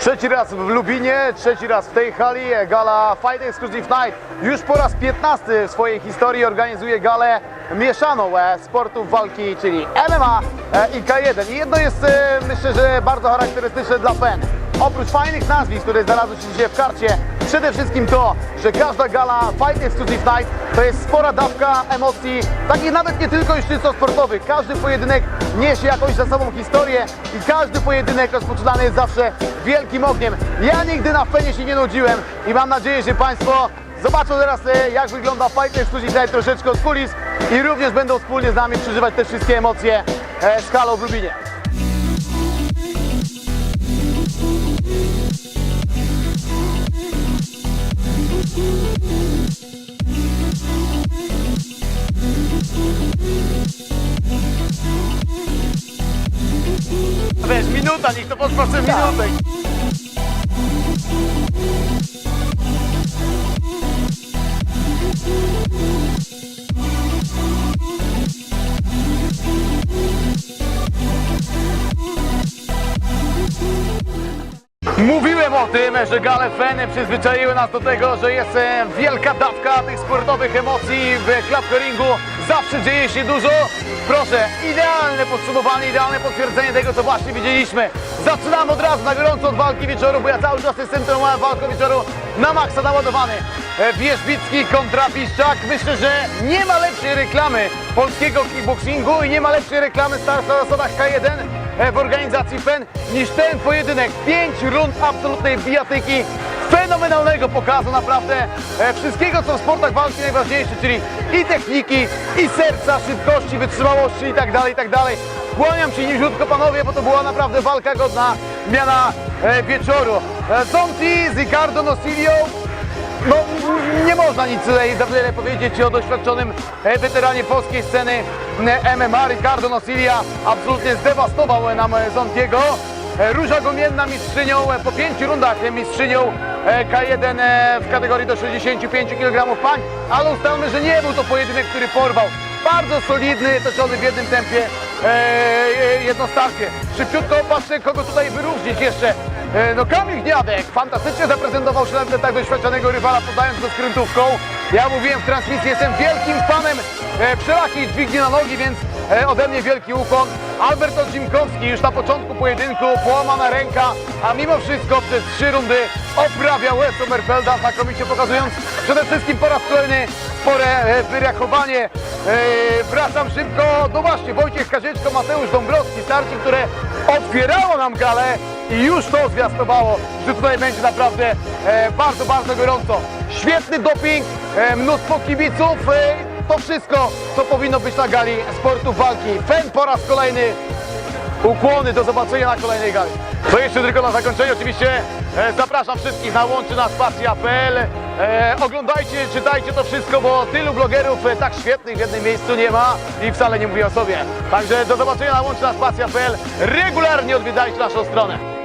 Trzeci raz w Lubinie, trzeci raz w tej hali, gala Fight Exclusive Night. Już po raz 15 w swojej historii organizuje galę mieszaną e, sportów walki, czyli MMA e, i K1. I jedno jest, e, myślę, że bardzo charakterystyczne dla FEN. Oprócz fajnych nazwisk, które znalazły się dzisiaj w karcie, przede wszystkim to, że każda gala Fight Exclusive Night to jest spora dawka emocji, takich nawet nie tylko już czysto sportowych. Każdy pojedynek niesie jakąś za sobą historię i każdy pojedynek rozpoczynany jest zawsze wielkim ogniem. Ja nigdy na Fenie się nie nudziłem i mam nadzieję, że Państwo zobaczą teraz e, jak wygląda Fight Exclusive Night troszeczkę od kulis i również będą wspólnie z nami przeżywać te wszystkie emocje e, z halą w Lubinie. Wiesz, minuta, niech to potrwa sobie minutę. Mówiłem o tym, że gale Feny przyzwyczaiły nas do tego, że jest e, wielka dawka tych sportowych emocji w klapkeringu. Zawsze dzieje się dużo. Proszę, idealne podsumowanie, idealne potwierdzenie tego, co właśnie widzieliśmy. Zaczynamy od razu na gorąco od walki wieczoru, bo ja cały czas jestem tą walką wieczoru na maksa naładowany. E, Wierzbicki kontra Piszczak. Myślę, że nie ma lepszej reklamy polskiego kickboxingu i nie ma lepszej reklamy start na zasadach K1 e, w organizacji FEN niż ten pojedynek. Pięć rund absolutnej bijatyki, fenomenalnego pokazu naprawdę e, wszystkiego, co w sportach walki najważniejsze, czyli i techniki, i serca, szybkości, wytrzymałości i tak dalej, i tak dalej. Kłaniam się niziutko panowie, bo to była naprawdę walka godna miana e, wieczoru. E, Zonti z Ricardo Nosilio no, nie można nic tutaj za wiele powiedzieć o doświadczonym e, weteranie polskiej sceny e, MMA. Ricardo Nosilia absolutnie zdewastował nam e, Zontiego. Róża Gomienna mistrzynią, po pięciu rundach mistrzynią e, K1 e, w kategorii do 65 kg pań, ale ustalmy, że nie był to pojedynek, który porwał. Bardzo solidny, toczony w jednym tempie e, jedno. Szybciutko patrzę, kogo tutaj wyróżnić jeszcze. E, no Kamil Gniadek fantastycznie zaprezentował na tak doświadczonego rywala, podając go skrętówką. Ja mówiłem w transmisji, jestem wielkim fanem e, wszelakich dźwigni na nogi, więc e, ode mnie wielki ukłon. Albert Odzimkowski już na początku pojedynku, połamana ręka, a mimo wszystko przez trzy rundy oprawiał Sommerfelda, znakomicie pokazując przede wszystkim po raz kolejny spore e, wyreagowanie. E, wracam szybko, no właśnie, Wojciech Karzyczko, Mateusz Dąbrowski, starcie, które otwierało nam galę i już to zwiastowało, że tutaj będzie naprawdę e, bardzo, bardzo gorąco. Świetny doping, e, mnóstwo kibiców, e, to wszystko, co powinno być na gali sportu walki. Fen po raz kolejny Ukłony, do zobaczenia na kolejnej gali. To jeszcze tylko na zakończenie oczywiście e, zapraszam wszystkich na łączy na spacja.pl e, Oglądajcie, czytajcie to wszystko, bo tylu blogerów e, tak świetnych w jednym miejscu nie ma i wcale nie mówię o sobie. Także do zobaczenia na łączy na spacja.pl Regularnie odwiedzajcie naszą stronę.